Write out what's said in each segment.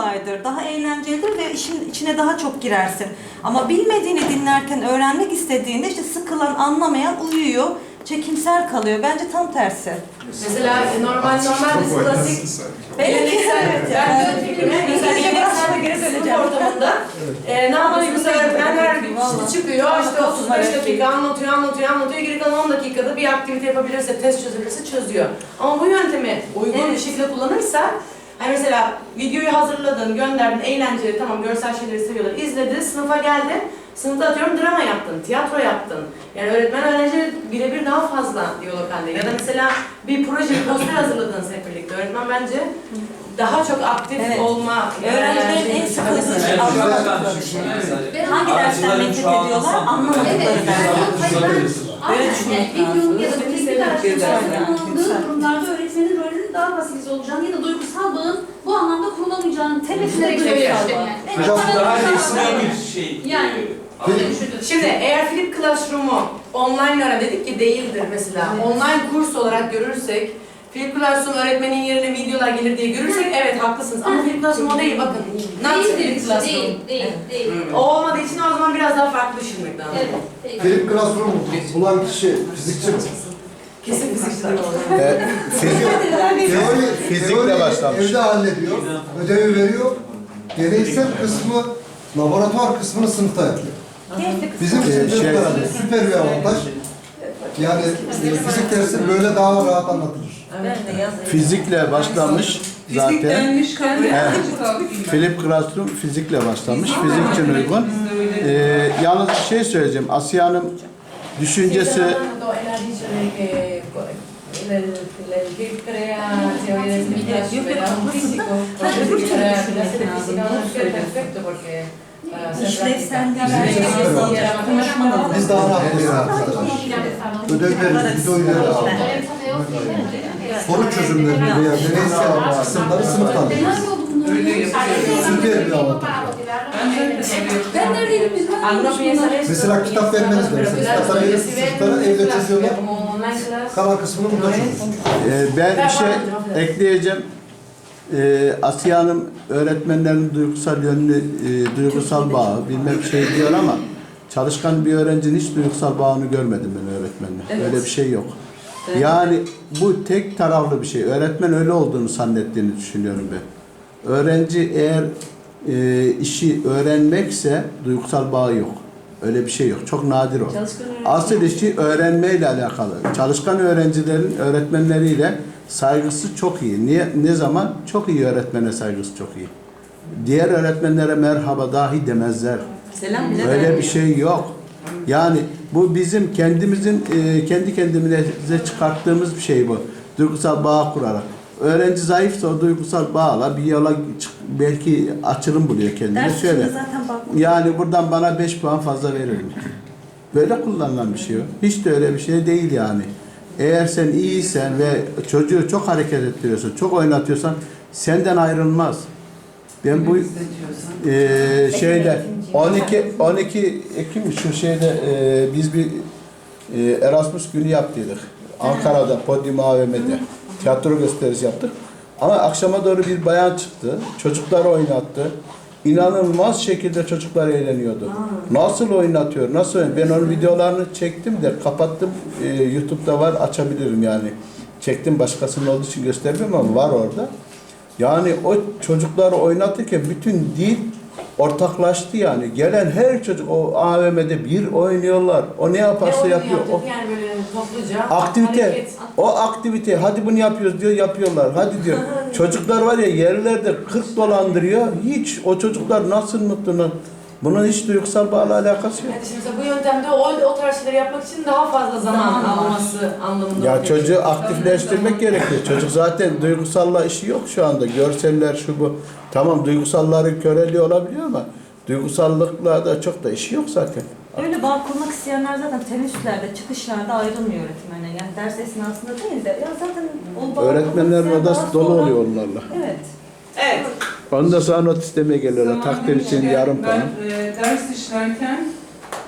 kolaydır, daha eğlencelidir ve işin içine daha çok girersin. Ama bilmediğini dinlerken, öğrenmek istediğinde işte sıkılan, anlamayan uyuyor, çekimsel kalıyor. Bence tam tersi. Mesela normal normal biz klasik geleneksel ben geri geleneksel döneceğim. spor ortamında e, ne yapıyor mesela öğretmenler işte çıkıyor işte 35 dakika anlatıyor anlatıyor anlatıyor geri kalan 10 dakikada bir aktivite yapabilirse test çözebilirse çözüyor. Ama bu yöntemi uygun bir şekilde kullanırsa Hani mesela videoyu hazırladın, gönderdin, eğlenceli, tamam görsel şeyleri seviyorlar, izledi, sınıfa geldi, sınıfta atıyorum drama yaptın, tiyatro yaptın. Yani öğretmen öğrenci birebir daha fazla diyalog halde. Ya da mesela bir proje, bir poster hazırladınız hep birlikte. Öğretmen bence daha çok aktif Evet. olma... Öğrencilerin e, en sıkıldığı çabası. şey anlamadıkları şey. Hangi dersten nefret ediyorlar? Anlamadıkları Evet, ders. hayır ben Böyle düşünmek yani videonun lazım. ya da araştırmaların lazım. kullanıldığı durumlarda daha fasilite olacağını ya da duygusal bağın bu anlamda kurulamayacağını düşünerek duygusal bağ. yani. Evet, Hocam bana daha resmi bir şey. Yani. Şimdi eğer Flip Classroom'u online ara dedik ki değildir mesela. Online kurs olarak görürsek Flip Classroom öğretmenin yerine videolar gelir diye görürsek evet haklısınız. Ama Flip Classroom o değil bakın. Not Değil, Flip değil, Classroom. değil, değil, değil. O olmadığı için o zaman biraz daha farklı düşünmek lazım. Evet. Philip Classroom bulan kişi fizikçi mi? Kesin fizikçiler olur. E, fizik, Teori, Fizikle başlamış. Evde hallediyor, ödevi veriyor. Deneysel kısmı, laboratuvar kısmını sınıfta yapıyor. Keyifli. Bizim için Ee, şey- şey, süper bir avantaj. Yani e, fizik dersi böyle daha rahat anlatılır. Ben de yazayım. fizikle başlamış zaten. Fiziklenmişken Evet. Philip Classroom fizikle başlamış. Fizik için uygun. Ee, yalnız bir şey söyleyeceğim. Asiye Hanım düşüncesi Biz daha arkadaşlar. Ödevleri, videoyu soru çözümlerini veya deneysel kısımları sınıfta alıyoruz. Nerede oldu bunlar? Öyle yapıyor. Süper bir avantaj. Ben neredeydim biz ben Mesela kitap vermeniz de mesela kitapları verip sınıflara evde çözüyorlar. Kalan kısmını burada çözüyoruz. Ee, ben bir şey ekleyeceğim. Ee, Asiye Hanım öğretmenlerin duygusal yönünü, e, duygusal bağı bilmem şey diyor ama çalışkan bir öğrencinin hiç duygusal bağını görmedim ben öğretmenle. Öyle bir şey yok. Yani bu tek taraflı bir şey. Öğretmen öyle olduğunu zannettiğini düşünüyorum ben. Öğrenci eğer e, işi öğrenmekse duygusal bağı yok. Öyle bir şey yok. Çok nadir o. Asıl işi öğrenmeyle alakalı. Çalışkan öğrencilerin öğretmenleriyle saygısı çok iyi. Niye ne zaman? Çok iyi öğretmene saygısı çok iyi. Diğer öğretmenlere merhaba dahi demezler. Selam bile Öyle bir şey yok. Yani bu bizim kendimizin e, kendi kendimize çıkarttığımız bir şey bu. Duygusal bağ kurarak. Öğrenci zayıfsa o duygusal bağla bir yola çık- belki açılım buluyor kendine. Ders Şöyle. içinde zaten bak. Yani buradan bana 5 puan fazla veririm. Böyle kullanılan bir şey o. Hiç de öyle bir şey değil yani. Eğer sen iyiysen ve çocuğu çok hareket ettiriyorsan, çok oynatıyorsan senden ayrılmaz. Ben bu eee şeyde 12 12 Ekim şu şeyde eee, biz bir eee, Erasmus günü yaptıydık. Ankara'da Podium AVM'de tiyatro gösterisi yaptık. Ama akşama doğru bir bayan çıktı. Çocukları oynattı. İnanılmaz şekilde çocuklar eğleniyordu. Nasıl oynatıyor, nasıl oyn- Ben onun videolarını çektim de kapattım. Eee, YouTube'da var, açabilirim yani. Çektim başkasının olduğu için göstermiyorum ama var orada. Yani o çocukları oynatırken bütün dil ortaklaştı yani. Gelen her çocuk o AVM'de bir oynuyorlar. O ne yaparsa yapıyor. O Yani böyle topluca aktivite. hareket. O aktivite. Hadi bunu yapıyoruz diyor, yapıyorlar. Hadi diyor. Çocuklar var ya yerlerde 40 dolandırıyor. Hiç o çocuklar nasıl mutlu? lan? Bunun hiç duygusal bağla alakası yok. Yani şimdi mesela bu yöntemde o, o tarz şeyleri yapmak için daha fazla zaman, alması anlamında. Ya çocuğu aktifleştirmek gerekiyor. Çocuk zaten duygusalla işi yok şu anda. Görseller şu bu. Tamam duygusalları köreliyor olabiliyor ama duygusallıkla da çok da işi yok zaten. Öyle bağ kurmak isteyenler zaten teneffüslerde, çıkışlarda ayrılmıyor öğretmene. Yani ders esnasında değil de ya zaten o bağ Öğretmenlerin kurmak isteyen odası daha dolu sonra- oluyor onlarla. Evet. Evet. Ondan sonra not istemeye geliyorlar. Takdir için Zamanında yarım ben, puan. e, ders işlerken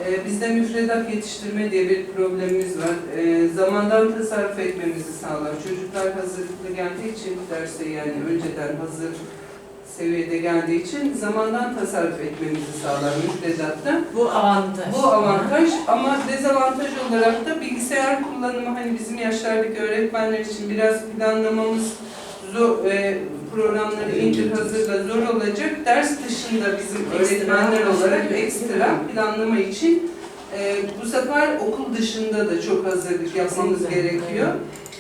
e, bizde müfredat yetiştirme diye bir problemimiz var. E, zamandan tasarruf etmemizi sağlar. Çocuklar hazırlıklı geldiği için derse yani önceden hazır seviyede geldiği için zamandan tasarruf etmemizi sağlar müfredatta. Bu avantaj. Bu avantaj ama dezavantaj olarak da bilgisayar kullanımı hani bizim yaşlardaki öğretmenler için biraz planlamamız zor, e, programları indir hazırla zor olacak. Ders dışında bizim öğretmenler olarak ekstra planlama için e, bu sefer okul dışında da çok hazırlık yapmamız Kesinlikle. gerekiyor.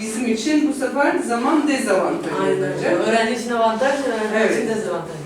Bizim için bu sefer zaman dezavantaj Aynen. olacak. Öğrenci için avantaj, Evet. için dezavantaj.